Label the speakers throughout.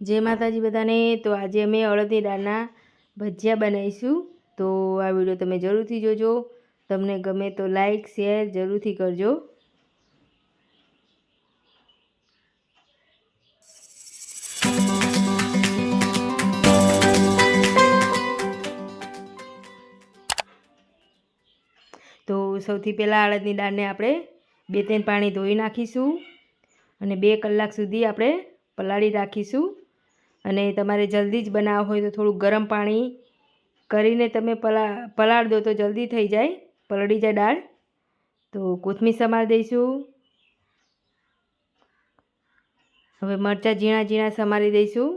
Speaker 1: જય માતાજી બધાને. તો આજે અમે અડદની દાળના ભજીયા બનાવીશું. તો આ વીડિયો તમે જરૂરથી જોજો. તમને ગમે તો લાઈક, શેર જરૂરથી કરજો. તો સૌથી પહેલાં અડદની દાળને આપણે બે ત્રણ પાણી ધોઈ નાખીશું. અને બે કલાક સુધી આપણે પલાળી રાખીશું. અને તમારે જલ્દી જ બનાવવું હોય તો થોડું ગરમ પાણી કરીને તમે પલા, પલાળ દો તો જલ્દી થઈ જાય, પલળી જાય દાળ. તો કોથમીર સમાર દઈશું. હવે મરચાં ઝીણા ઝીણા સમારી દઈશું.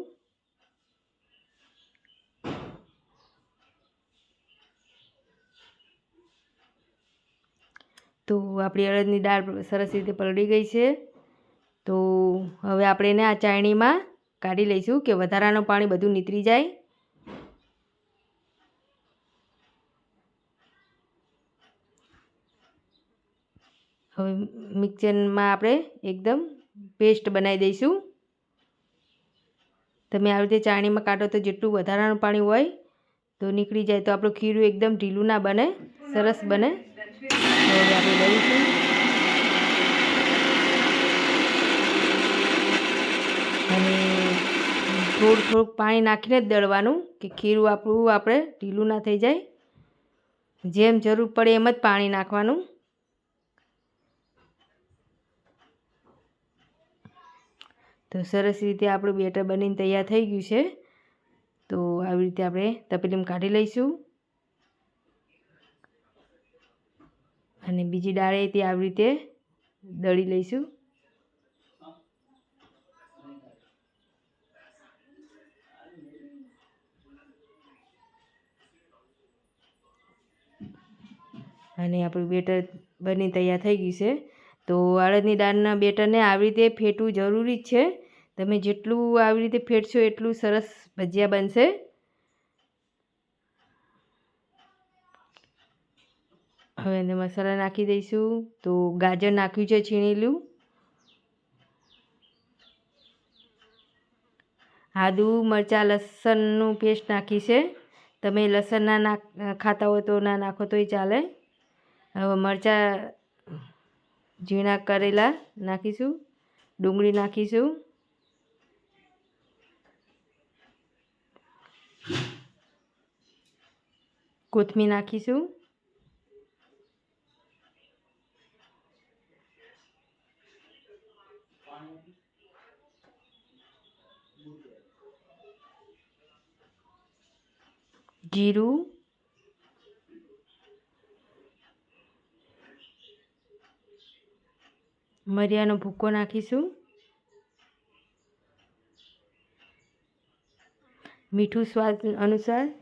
Speaker 1: તો આપણી અડદની દાળ સરસ રીતે પલળી ગઈ છે. તો હવે આપણે એને આ ચાળણીમાં કાઢી લઈશું કે વધારાનું પાણી બધું નીતરી જાય. હવે મિક્સરમાં આપણે એકદમ પેસ્ટ બનાવી દઈશું. તમે આવી રીતે ચાણીમાં કાઢો તો જેટલું વધારાનું પાણી હોય તો નીકળી જાય. તો આપણું ખીરું એકદમ ઢીલું ના બને, સરસ બને. હવે આપણે લઈશું. અને થોડું થોડુંક પાણી નાખીને જ દળવાનું કે ખીરું આપણું આપણે ઢીલું ના થઈ જાય. જેમ જરૂર પડે એમ જ પાણી નાખવાનું. તો સરસ રીતે આપણું બેટર બનીને તૈયાર થઈ ગયું છે. તો આવી રીતે આપણે તપેલીમાં કાઢી લઈશું. અને બીજી ડાળે તે આવી રીતે દળી લઈશું. અને આપણું બેટર બની તૈયાર થઈ ગયું છે. તો અડદની દાળના બેટરને આવી રીતે ફેટવું જરૂરી જ છે. તમે જેટલું આવી રીતે ફેટશો એટલું સરસ ભજીયા બનશે. હવે એને મસાલા નાખી દઈશું. તો ગાજર નાખ્યું છે છીણેલું. આદુ, મરચાં, લસણનું પેસ્ટ નાખી છે. તમે લસણ ના ખાતા હોય તો ના નાખો તોય ચાલે. હવે મરચાં ઝીણા કરેલા નાખીશું ડુંગળી નાખીશું. કોથમીર નાખીશું. જીરું મરિયાનો ભૂકો નાખીશું. મીઠું સ્વાદ અનુસાર.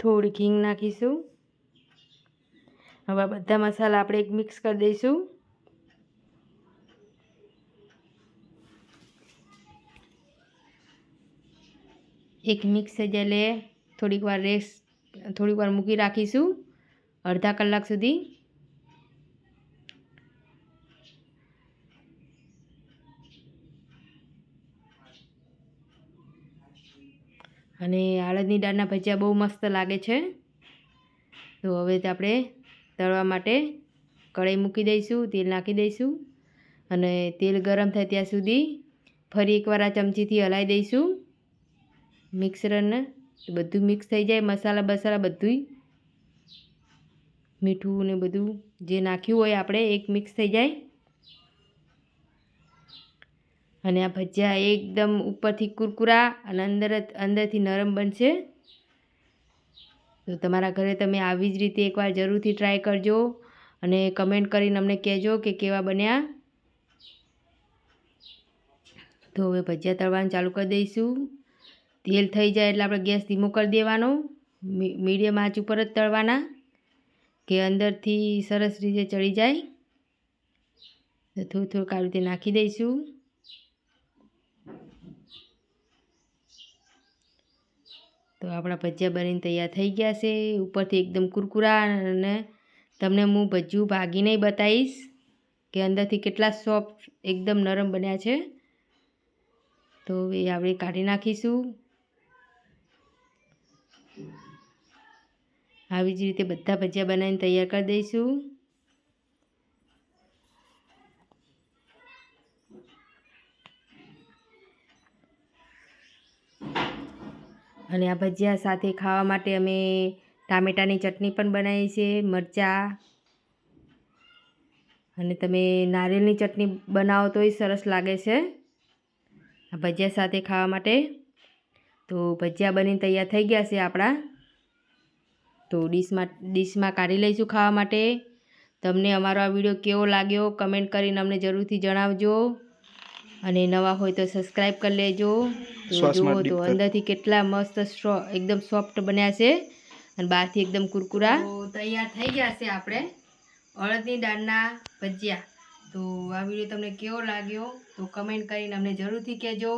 Speaker 1: થોડી ઘીંગ નાખીશું. હવે બધા મસાલા આપણે એક મિક્સ કરી દઈશું. એક મિક્સ થઈ જાય થોડીક વાર રેસ્ટ થોડીક વાર મૂકી રાખીશું. અડધા કલાક સુધી. અને હળદની દાળના ભજીયા બહુ મસ્ત લાગે છે. તો હવે આપણે તળવા માટે કઢાઈ મૂકી દઈશું, તેલ નાખી દઈશું અને તેલ ગરમ થાય ત્યાં સુધી ફરી એકવાર આ ચમચીથી હલાવી દઈશું. મિક્સરને બધું મિક્સ થઈ જાય, મસાલા બસાલા બધું મીઠું ને બધું જે નાખ્યું હોય આપણે એક મિક્સ થઈ જાય. અને આ ભજીયા એકદમ ઉપરથી કુરકુરા અને અંદર અંદરથી નરમ બનશે. તો તમારા ઘરે તમે આવી જ રીતે એકવાર જરૂરથી ટ્રાય કરજો અને કમેન્ટ કરીને અમને કહેજો કે કેવા બન્યા. તો હવે ભજીયા તળવાનું ચાલુ કરી દઈશું. તેલ થઈ જાય એટલે આપણે ગેસ ધીમો કરી દેવાનો મીડિયમ આંચ ઉપર જ તળવાના, કે અંદરથી સરસ રીતે ચડી જાય. તો થોડું, થોડુંક આવી રીતે નાખી દઈશું. તો આપણા ભજીયા બનીને તૈયાર થઈ ગયા છે. ઉપરથી એકદમ કુરકુરા અને તમને હું ભજીયું ભાગીને બતાવીશ, કે અંદરથી કેટલા સોફ્ટ એકદમ નરમ બન્યા છે. તો એ આપણે કાઢી નાખીશું. આવી જ રીતે બધા ભજીયા બનાવીને તૈયાર કરી દઈશું. અને આ ભજીયા સાથે ખાવા માટે અમે ટામેટાની ચટણી પણ બનાવી છે, મરચાં. અને તમે નારિયેળની ચટણી બનાવો તોય સરસ લાગે છે. આ ભજીયા સાથે ખાવા માટે તો ભજીયા બનીને તૈયાર થઈ ગયા છે આપણા. તો ડીશમાં ડીશમાં કાઢી લઈશું ખાવા માટે. તમને અમારો આ વીડિયો કેવો લાગ્યો કમેન્ટ કરીને અમને જરૂરથી જણાવજો. અને નવા હોય તો સબસ્ક્રાઈબ કરી લેજો. તો જુઓ તો અંદરથી કેટલા મસ્ત એકદમ સોફ્ટ બન્યા છે. અને બહારથી એકદમ કુરકુરા. તો તૈયાર થઈ ગયા છે આપણે અડદની દાળના ભજીયા. તો આ વીડિયો તમને કેવો લાગ્યો તો કમેન્ટ કરીને અમને જરૂરથી કહેજો.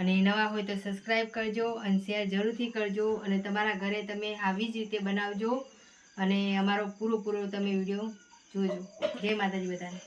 Speaker 1: અને નવા હોય તો સબસ્ક્રાઈબ કરજો અને શેર જરૂરથી કરજો અને તમારા ઘરે તમે આવી જ રીતે બનાવજો અને અમારો પૂરો પૂરો તમે વીડિયો જોજો. જય માતાજી બધાને.